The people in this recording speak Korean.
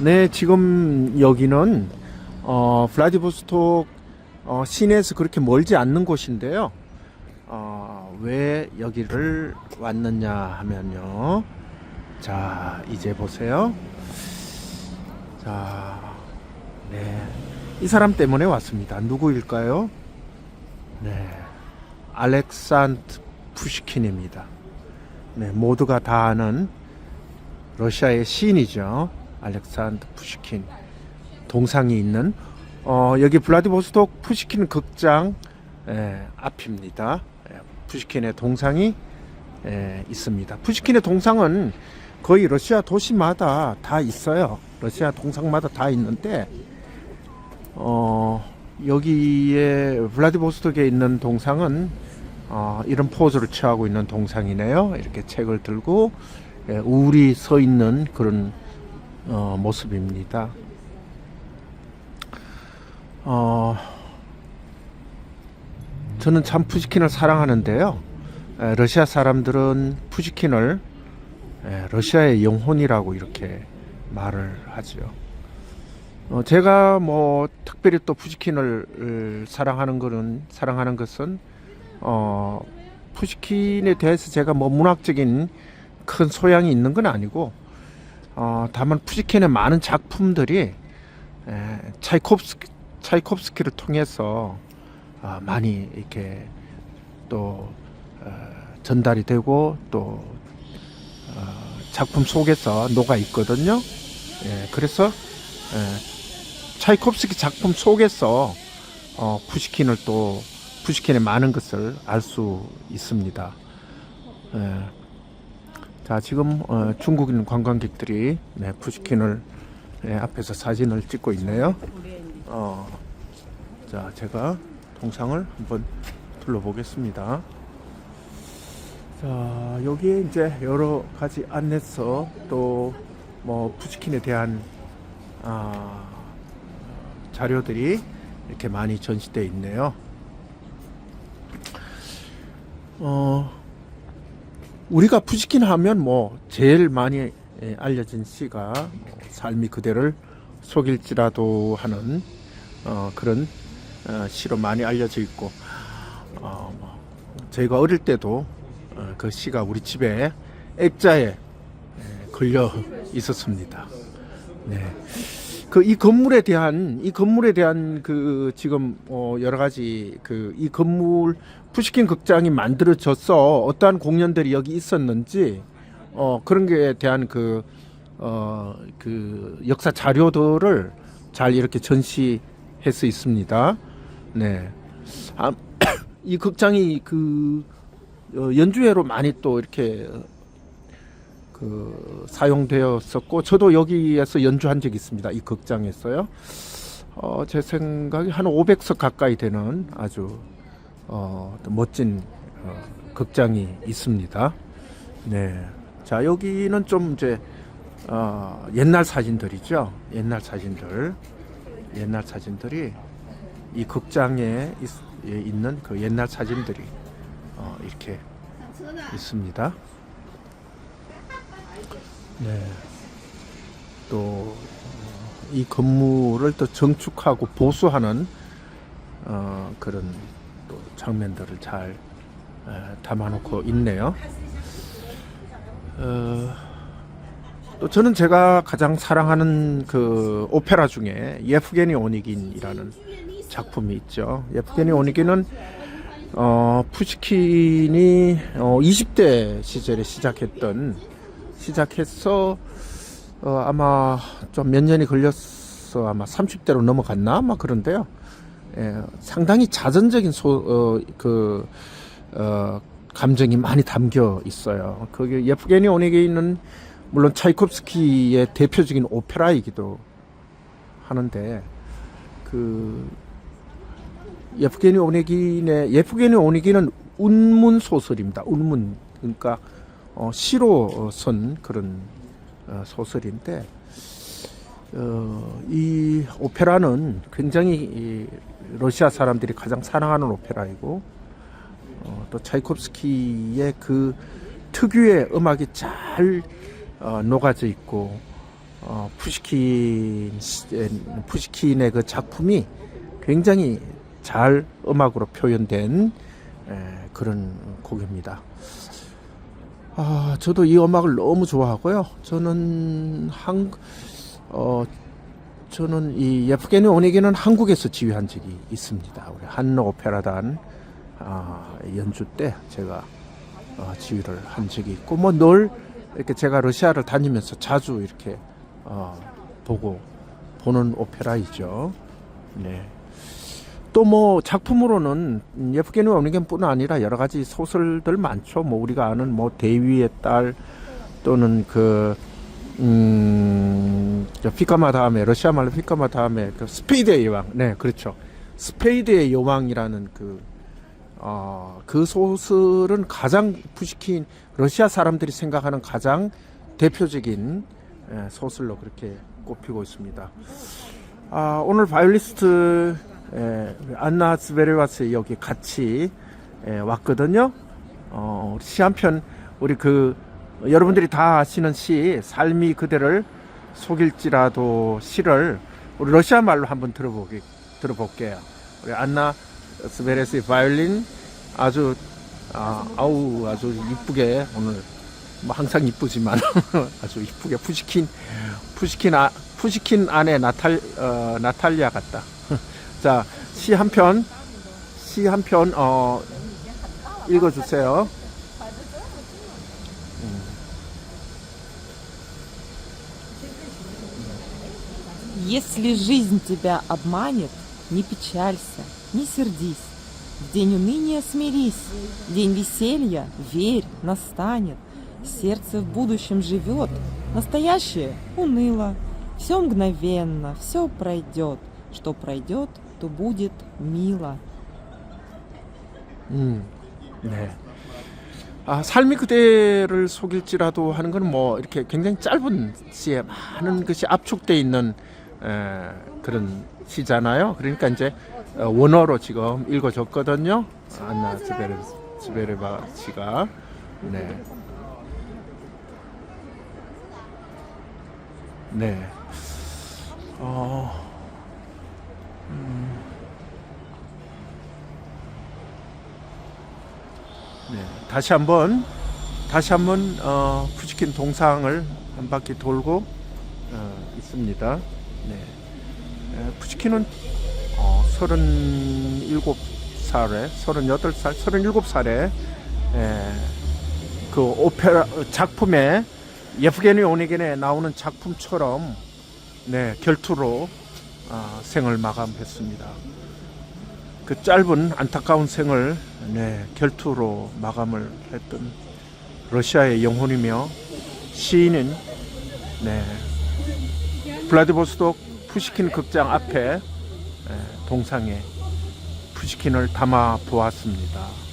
네, 지금 여기는 어, 블라디보스톡 어, 시내에서 그렇게 멀지 않는 곳인데요. 어, 왜 여기를 왔느냐 하면요. 자, 이제 보세요. 자, 네. 이 사람 때문에 왔습니다. 누구일까요? 네. 알렉산드 푸시킨입니다. 네, 모두가 다 아는 러시아의 시인이죠. 알렉산드 푸시킨. 동상이 있는 어, 여기 블라디보스톡 푸시킨 극장 예, 앞입니다. 예, 푸시킨의 동상이 예, 있습니다. 푸시킨의 동상은 거의 러시아 도시마다 다 있어요. 러시아 동상마다 다 있는데 어, 여기에 블라디보스톡에 있는 동상은 어, 이런 포즈를 취하고 있는 동상이네요. 이렇게 책을 들고 예, 우울히 서 있는 그런 어, 모습입니다. 어, 저는 참 푸시킨을 사랑하는데요. 에, 러시아 사람들은 푸시킨을 에, 러시아의 영혼이라고 이렇게 말을 하죠. 어, 제가 뭐 특별히 또 푸시킨을 으, 사랑하는 것은 사랑하는 것은 어, 푸시킨에 대해서 제가 뭐 문학적인 큰 소양이 있는 건 아니고 어, 다만 푸시킨의 많은 작품들이 에, 차이콥스키 차이콥스키를 통해서 아, 많이 이렇게 또 어, 전달이 되고 또 어, 작품 속에서 녹아 있거든요. 예, 그래서 예, 차이콥스키 작품 속에서 어, 푸시킨을 또 푸시킨의 많은 것을 알 수 있습니다. 예. 자 지금 어, 중국인 관광객들이 네, 푸시킨을 예, 앞에서 사진을 찍고 있네요. 어, 자, 제가 동상을 한번 둘러보겠습니다. 자, 여기에 이제 여러 가지 안내서 또 뭐 푸시킨에 대한 아, 자료들이 이렇게 많이 전시되어 있네요. 어, 우리가 푸시킨 하면 뭐 제일 많이 예, 알려진 시가 뭐 삶이 그대를 속일지라도 하는 어, 그런 어, 시로 많이 알려져 있고 어, 뭐 저희가 어릴 때도 어, 그 시가 우리 집에 액자에 예, 걸려 있었습니다. 네. 그 이 건물에 대한 이 건물에 대한 그 지금 어 여러 가지 그 이 건물 푸시킨 극장이 만들어져서 어떠한 공연들이 여기 있었는지 어 그런 게에 대한 그 어, 그 역사 자료들을 잘 이렇게 전시해서 있습니다. 네. 아, 이 극장이 그 어, 연주회로 많이 또 이렇게 그 사용되었었고 저도 여기에서 연주한 적이 있습니다. 이 극장에서요. 어, 제 생각에 한 500석 가까이 되는 아주 어, 또 멋진 어, 극장이 있습니다. 네. 자, 여기는 좀 이제 어, 옛날 사진들이죠. 옛날 사진들. 옛날 사진들이 이 극장에 있, 예, 있는 그 옛날 사진들이 어, 이렇게 있습니다. 네. 또 이 건물을 또 정축하고 보수하는 어, 그런 또 장면들을 잘 에, 담아놓고 있네요. 어, 또 저는 제가 가장 사랑하는 그 오페라 중에 예프게니 오니긴이라는 작품이 있죠. 예프게니 오니긴은 어, 푸시킨이 어, 20대 시절에 시작했던 시작해서 어, 아마 좀 몇 년이 걸렸어 아마 30대로 넘어갔나 아마 그런데요. 예, 상당히 자전적인 소, 어, 그, 어, 감정이 많이 담겨 있어요. 거기 예프게니 오니긴은 물론 차이콥스키의 대표적인 오페라이기도 하는데 그 예프게니 오네긴의 예프게니 오네긴은 운문 소설입니다. 운문 그러니까 어, 시로 쓴 그런 어, 소설인데 어, 이 오페라는 굉장히 이 러시아 사람들이 가장 사랑하는 오페라이고 어, 또 차이콥스키의 그 특유의 음악이 잘 어, 녹아져 있고 어, 푸시킨 시- 푸시킨의 그 작품이 굉장히 잘 음악으로 표현된 에, 그런 곡입니다. 아, 저도 이 음악을 너무 좋아하고요. 저는 한, 어, 저는 이 예프게니 오네기는 한국에서 지휘한 적이 있습니다. 우리 한노 오페라단 아, 연주 때 제가 어, 지휘를 한 적이 있고 뭐 늘 이렇게 제가 러시아를 다니면서 자주 이렇게 어, 보고 보는 오페라이죠. 네. 또 뭐 작품으로는 예프게니 오네겐뿐 아니라 여러 가지 소설들 많죠. 뭐 우리가 아는 뭐 대위의 딸 또는 그 음, 저 피카마 다음에 러시아 말로 피카마 다음에 그 스페이드의 여왕. 네, 그렇죠. 스페이드의 여왕이라는 그 어, 그 소설은 가장 푸시킨 러시아 사람들이 생각하는 가장 대표적인 예, 소설로 그렇게 꼽히고 있습니다. 아, 오늘 바이올리스트 예, 안나 스베레와스 여기 같이 예, 왔거든요. 어, 시 한 편 우리 그 여러분들이 다 아시는 시 삶이 그대를 속일지라도 시를 우리 러시아 말로 한번 들어보기 들어볼게요. 우리 안나 스베레스의 바이올린 아주 아, 아우 아주 이쁘게 오늘 뭐 항상 이쁘지만 아주 이쁘게 푸시킨 푸시킨 아, 푸시킨 안에 나탈 어, 나탈리아 같다. 자, 시 한 편, 시 한 편, 어, 읽어주세요. Если жизнь тебя обманет, не печалься, не сердись. В день уныния смирись, день веселья, верь, настанет. Сердце в будущем живет, настоящее уныло. Все мгновенно, все пройдет. Что пройдет, то будет мило. 음, 네. 아, 삶이 그대를 속일지라도 하는 건 뭐 이렇게 굉장히 짧은 시에 많은 것이 압축돼 있는 에, 그런 시잖아요. 그러니까 이제 어, 원어로 지금 읽어줬거든요. 안나 스베르 스베르바 씨가 네. 네. 어. 네, 다시 한번 다시 한번 어, 푸시킨 동상을 한 바퀴 돌고 어, 있습니다. 네, 에, 푸시킨은 어, 37살에 38살, 37살에 그 오페라 작품에 예프게니 오네겐에 나오는 작품처럼 네, 결투로 아, 생을 마감했습니다. 그 짧은 안타까운 생을 네, 결투로 마감을 했던 러시아의 영혼이며 시인은 네, 블라디보스톡 푸시킨 극장 앞에 에, 동상에 푸시킨을 담아 보았습니다.